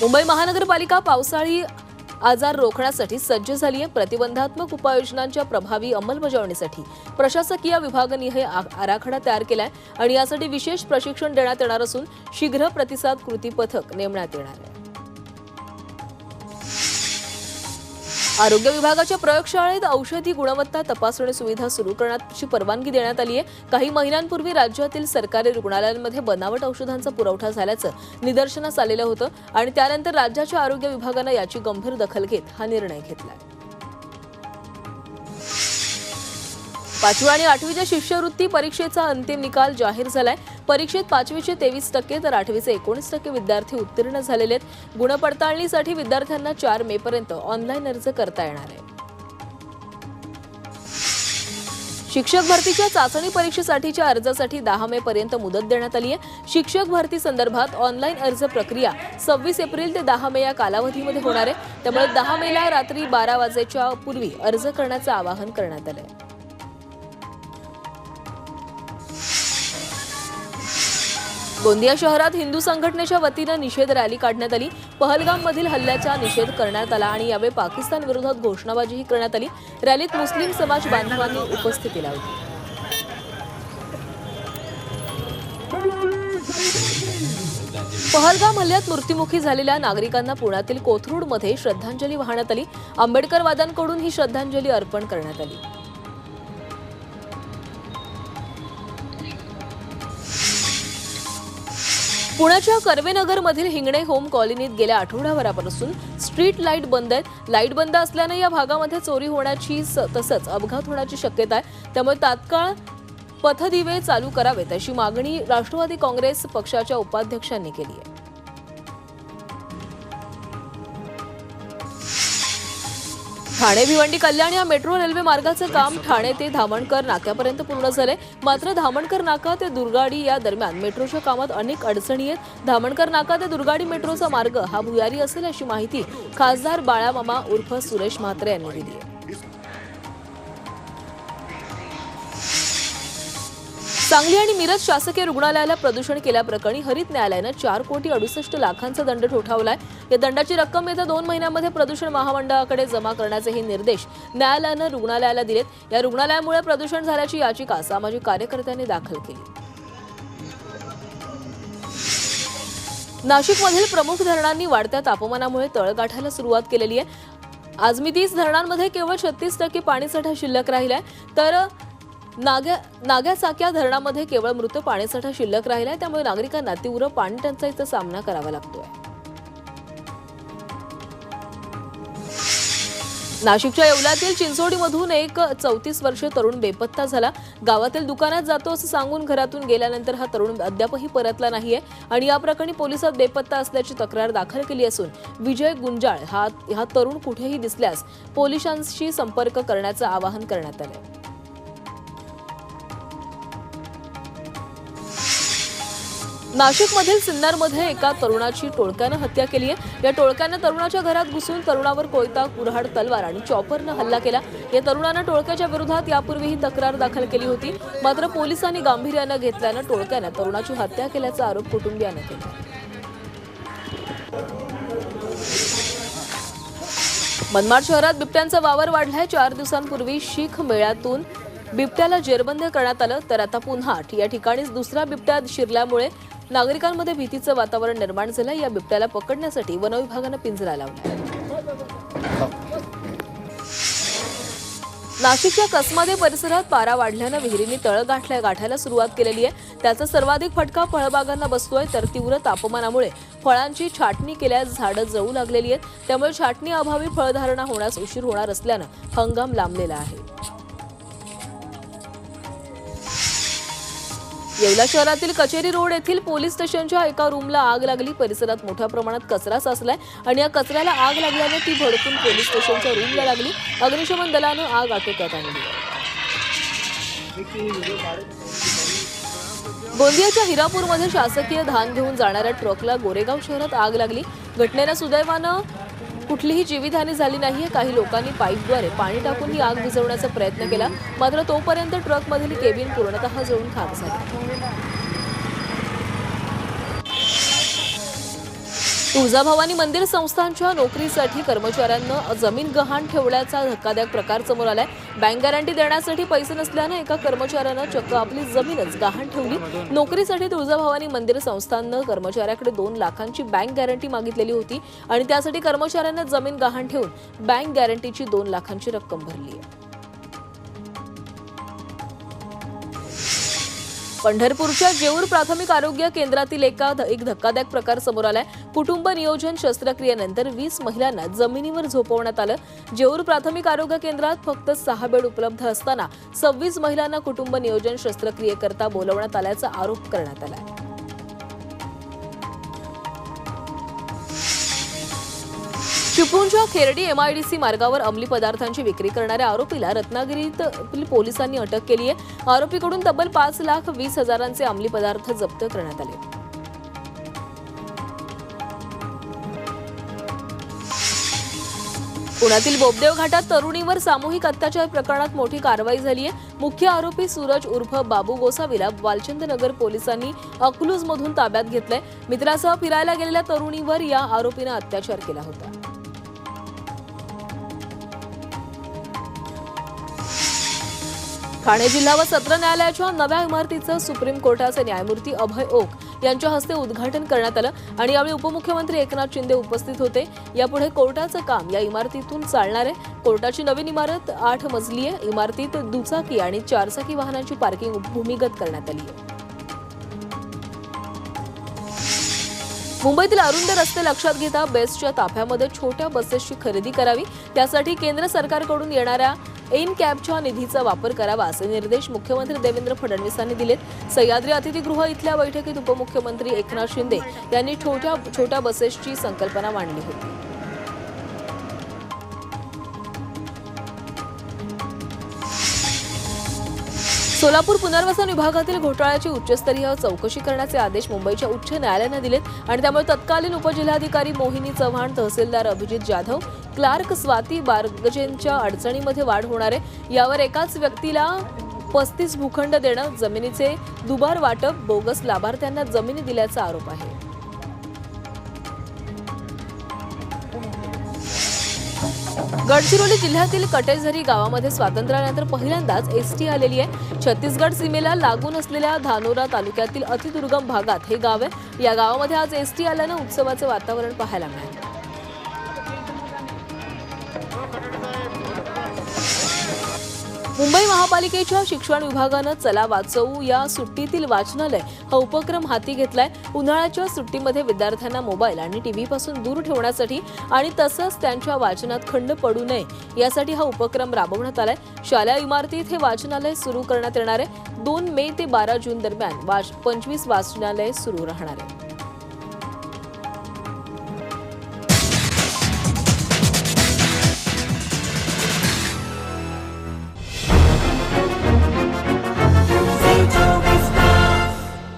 मुंबई महानगरपालिका पावसाळी आजार रोखण्यासाठी सज्ज झाली आहे. प्रतिबंधात्मक उपाययोजनांच्या प्रभावी अंमलबजावणीसाठी प्रशासकीय विभागनिहाय आराखडा तयार केलाय आणि यासाठी विशेष प्रशिक्षण देण्यात येणार असून शीघ्र प्रतिसाद कृती पथक नेमण्यात येणार आहे. आरोग्य विभागाच्या प्रयोगशाळेत औषधी गुणवत्ता तपासणी सुविधा सुरू करण्याची परवानगी देण्यात आली आहे काही महिन्यांपूर्वी राज्यातील सरकारी रुग्णालयांमध्ये बनावट औषधांचा पुरवठा झाल्याचं निदर्शनास आलेलं होतं आणि त्यानंतर राज्याच्या आरोग्य विभागानं याची गंभीर दखल घेत हा निर्णय घेतलाय. पाचवी आणि आठवीच्या शिष्यवृत्ती परीक्षेचा अंतिम निकाल जाहीर झालाय. परीक्षेत पाचवीचे तेवीस टक्के तर आठवीचे एकोणीस टक्के विद्यार्थी उत्तीर्ण झालेले आहेत. गुणपडताळणीसाठी विद्यार्थ्यांना चार मे पर्यंत ऑनलाईन अर्ज करता येणार आहे. शिक्षक भरतीच्या चाचणी परीक्षेसाठीच्या अर्जासाठी दहा मे पर्यंत मुदत देण्यात आली आहे. शिक्षक भरती संदर्भात ऑनलाईन अर्ज प्रक्रिया सव्वीस एप्रिल ते दहा मे या कालावधीमध्ये होणार आहे. त्यामुळे दहा मेला रात्री बारा वाजेच्या पूर्वी अर्ज करण्याचं आवाहन करण्यात आलं आहे गोंदिया शहरात हिंदू संघटनेच्या वतीनं निषेध रॅली काढण्यात आली. पहलगाममधील हल्ल्याचा निषेध करण्यात आला आणि यावेळी पाकिस्तान विरोधात घोषणाबाजीही करण्यात आली. रॅलीत मुस्लिम समाज बांधवांनी उपस्थिती लावली पहलगाम हल्ल्यात मृत्युमुखी झालेल्या नागरिकांना पुण्यातील कोथरूडमध्ये श्रद्धांजली वाहण्यात आली. आंबेडकरवाद्यांकडून ही श्रद्धांजली अर्पण करण्यात आली. पुण्याच्या कर्वेनगरमधील हिंगणे होम कॉलनीत गेल्या आठवडाभरापासून स्ट्रीट लाइट बंद आहेत. लाइट बंद असल्यानं या भागामध्ये चोरी होण्याची स- तसंच अपघात होण्याची शक्यता आहे. त्यामुळे तात्काळ पथदिवे चालू करावेत अशी मागणी राष्ट्रवादी काँग्रेस पक्षाच्या उपाध्यक्षांनी केली आहे. ठाणे भिवंडी कल्याण या मेट्रो रेल्वे मार्गाचं काम ठाणे ते धामणकर नाक्यापर्यंत पूर्ण झालंय. मात्र धामणकर नाका ते दुर्गाडी या दरम्यान मेट्रोच्या कामात अनेक अडचणी आहेत. धामणकर नाका ते दुर्गाडी मेट्रोचा मार्ग हा भुयारी असेल अशी माहिती खासदार बाळामामा उर्फ सुरेश म्हात्रे यांनी दिली आहे. सांगली आणि मिरज शासकीय रुग्णालयाला प्रदूषण केल्याप्रकरणी हरित न्यायालयानं चार कोटी अडुसष्ट लाखांचा दंड ठोठावलाय. या दंडाची रक्कम येत्या दोन महिन्यांमध्ये प्रदूषण महामंडळाकडे जमा करण्याचेही निर्देश न्यायालयानं रुग्णालयाला दिलेत. या रुग्णालयामुळे प्रदूषण झाल्याची याचिका सामाजिक कार्यकर्त्यांनी दाखल केली. नाशिकमधील प्रमुख धरणांनी वाढत्या तापमानामुळे तळ गाठायला सुरुवात केलेली आहे. आजमी तीस धरणांमध्ये केवळ छत्तीस टक्के पाणीसाठा शिल्लक राहिलाय. तर नाग्या नाग्यासाक्या धरणामध्ये केवळ मृत पाणीसाठा शिल्लक राहिलाय. त्यामुळे नागरिकांना तीव्र पाणी टंचाईचा सामना करावा लागतोय. नाशिकच्या येवल्यातील चिंचोडीमधून एक चौतीस वर्षीय तरुण बेपत्ता झाला. गावातील दुकानात जातो असं सांगून घरातून गेल्यानंतर हा तरुण अद्यापही परतला नाहीये आणि या प्रकरणी पोलिसात बेपत्ता असल्याची तक्रार दाखल केली असून विजय गुंजाळ हा हा तरुण कुठेही दिसल्यास पोलिसांशी संपर्क करण्याचं आवाहन करण्यात आलं नाशिकमधील सिन्नरमध्ये एका तरुणाची टोळक्यानं हत्या केली आहे. या टोळक्यानं तरुणाच्या घरात घुसून तरुणावर कोयता कुऱ्हाड तलवार आणि चॉपरनं हल्ला केला. या तरुणानं टोळक्याच्या विरोधात यापूर्वीही तक्रार दाखल केली होती. मात्र पोलिसांनी गांभीर्यानं घेतल्यानं टोळक्यानं तरुणाची हत्या केल्याचा आरोप कुटुंबियानं केला. मनमाड शहरात बिबट्यांचा वावर वाढलाय. चार दिवसांपूर्वी शीख मेळ्यातून बिबट्याला जेरबंद करण्यात आलं तर आता पुन्हा या ठिकाणीच दुसरा बिबट्या शिरल्यामुळे नागरिकांमध्ये भीतीचं वातावरण निर्माण झालं या बिबट्याला पकडण्यासाठी वनविभागानं पिंजरा लावला नाशिकच्या कसमादे परिसरात पारा वाढल्यानं विहिरींनी तळ गाठल्या गाठायला सुरुवात केलेली आहे. त्याचा सर्वाधिक फटका फळबागांना बसतोय तर तीव्र तापमानामुळे फळांची छाटणी केल्यास झाडं जळू लागलेली आहेत. त्यामुळे छाटणी अभावी फळधारणा होण्यास उशीर होणार असल्यानं हंगाम लांबलेला आहे. येवला शहरातील कचेरी रोड येथील पोलीस स्टेशनच्या एका रूमला आग लागली. परिसरात मोठ्या प्रमाणात कचरा साचलाय आणि या कचऱ्याला आग लागल्याने ती भडकून पोलीस स्टेशनच्या रूमला लागली. अग्निशमन दलानं आग आटोक्यात आणली. गोंदियाच्या हिरापूरमध्ये शासकीय धान घेऊन जाणाऱ्या ट्रकला गोरेगाव शहरात आग लागली. घटनेला सुदैवानं कुठलीही जीवितहानी झाली नाहीये. काही लोकांनी पाईपद्वारे पाणी टाकून ही आग विझवण्याचा प्रयत्न केला. मात्र तोपर्यंत ट्रकमधील केबिन पूर्णतः जळून खाक झाली. तुळजाभवानी मंदिर संस्थांच्या नोकरीसाठी कर्मचाऱ्यांना जमीन गहाण ठेवल्याचा धक्कादायक प्रकार समोर आलाय. बँक गॅरंटी देण्यासाठी पैसे नसल्यानं एका कर्मचाऱ्यानं चक्क आपली जमीनच गहाण ठेवली. नोकरीसाठी तुळजाभवानी मंदिर संस्थांनं कर्मचाऱ्याकडे दोन लाखांची बँक गॅरंटी मागितलेली होती आणि त्यासाठी कर्मचाऱ्यांना जमीन गहाण ठेवून बँक गॅरंटीची दोन लाखांची रक्कम भरली आहे. पंढरपूरच्या जेऊर प्राथमिक आरोग्य केंद्रातील एका एक धक्कादायक प्रकार समोर आलाय. कुटुंब नियोजन शस्त्रक्रियेनंतर वीस महिलांना जमिनीवर झोपवण्यात आलं. जेऊर प्राथमिक आरोग्य केंद्रात फक्त सहा बेड उपलब्ध असताना सव्वीस महिलांना कुटुंब नियोजन शस्त्रक्रियेकरता बोलवण्यात आल्याचा आरोप करण्यात आलाय. चिपळूणच्या खेरडी एमआयडीसी मार्गावर अंमली पदार्थांची विक्री करणाऱ्या आरोपीला रत्नागिरीत पोलिसांनी अटक केली आहे. आरोपीकडून तब्बल पाच लाख वीस हजारांचे अंमली पदार्थ जप्त करण्यात आले. पुण्यातील बोबदेव घाटात तरुणीवर सामूहिक अत्याचार प्रकरणात मोठी कारवाई झाली आहे मुख्य आरोपी सूरज उर्फ बाबू गोसावीला वालचंदनगर पोलिसांनी अकलूजमधून ताब्यात घेतलंय. मित्रासह फिरायला गेलेल्या तरुणीवर या आरोपीनं अत्याचार केला होता. ठाणे जिल्हा व सत्र न्यायालयाच्या नव्या इमारतीचं सुप्रीम कोर्टाचे न्यायमूर्ती अभय ओक यांच्या हस्ते उद्घाटन करण्यात आलं आणि यावेळी उपमुख्यमंत्री एकनाथ शिंदे उपस्थित होते. यापुढे कोर्टाचं काम या इमारतीतून चालणार आहे. कोर्टाची नवीन इमारत आठ मजली आहे. इमारतीत दुचाकी आणि चारचाकी वाहनांची पार्किंग भूमिगत करण्यात आली आहे. मुंबईतील अरुंद रस्ते लक्षात घेता बेस्टच्या ताफ्यामध्ये छोट्या बसेसची खरेदी करावी. त्यासाठी केंद्र सरकारकडून येणाऱ्या एन कॅबच्या निधीचा वापर करावा असे निर्देश मुख्यमंत्री देवेंद्र फडणवीसांनी दिलेत. सह्याद्री अतिथीगृह इथल्या बैठकीत उपमुख्यमंत्री एकनाथ शिंदे यांनी छोट्या छोट्या बसेसची संकल्पना मांडली होती. सोलापूर पुनर्वसन विभागातील घोटाळ्याची उच्चस्तरीय चौकशी करण्याचे आदेश मुंबईच्या उच्च न्यायालयानं दिलेत आणि त्यामुळे तत्कालीन उपजिल्हाधिकारी मोहिनी चव्हाण तहसीलदार अभिजित जाधव क्लार्क स्वाती बार्गजेंच्या अडचणीमध्ये वाढ होणार आहे. यावर एकाच व्यक्तीला पस्तीस भूखंड देणं जमिनीचे दुबार वाटप बोगस लाभार्थ्यांना जमिनी दिल्याचा आरोप आहे. गडचिरोली जिल्ह्यातील कटेझरी गावामध्ये स्वातंत्र्यानंतर पहिल्यांदाच एसटी आलेली आहे. छत्तीसगड सीमेला लागून असलेल्या धानोरा तालुक्यातील अतिदुर्गम भागात हे गाव आहे. या गावामध्ये आज एसटी आल्यानं उत्सवाचं वातावरण पाहायला मिळालं. मुंबई महापालिकेच्या शिक्षण विभागानं चला वाचवू या सुट्टीतील वाचनालय हा उपक्रम हाती घेतलाय. उन्हाळ्याच्या सुट्टीमध्ये विद्यार्थ्यांना मोबाईल आणि टीव्ही पासून दूर ठेवण्यासाठी आणि तसंच त्यांच्या वाचनात खंड पडू नये यासाठी हा उपक्रम राबवण्यात आलाय. शालेय इमारतीत हे वाचनालय सुरू करण्यात येणार आहे. दोन मे ते बारा जून दरम्यान वाच पंचवीस वाचनालय सुरू राहणार आहे.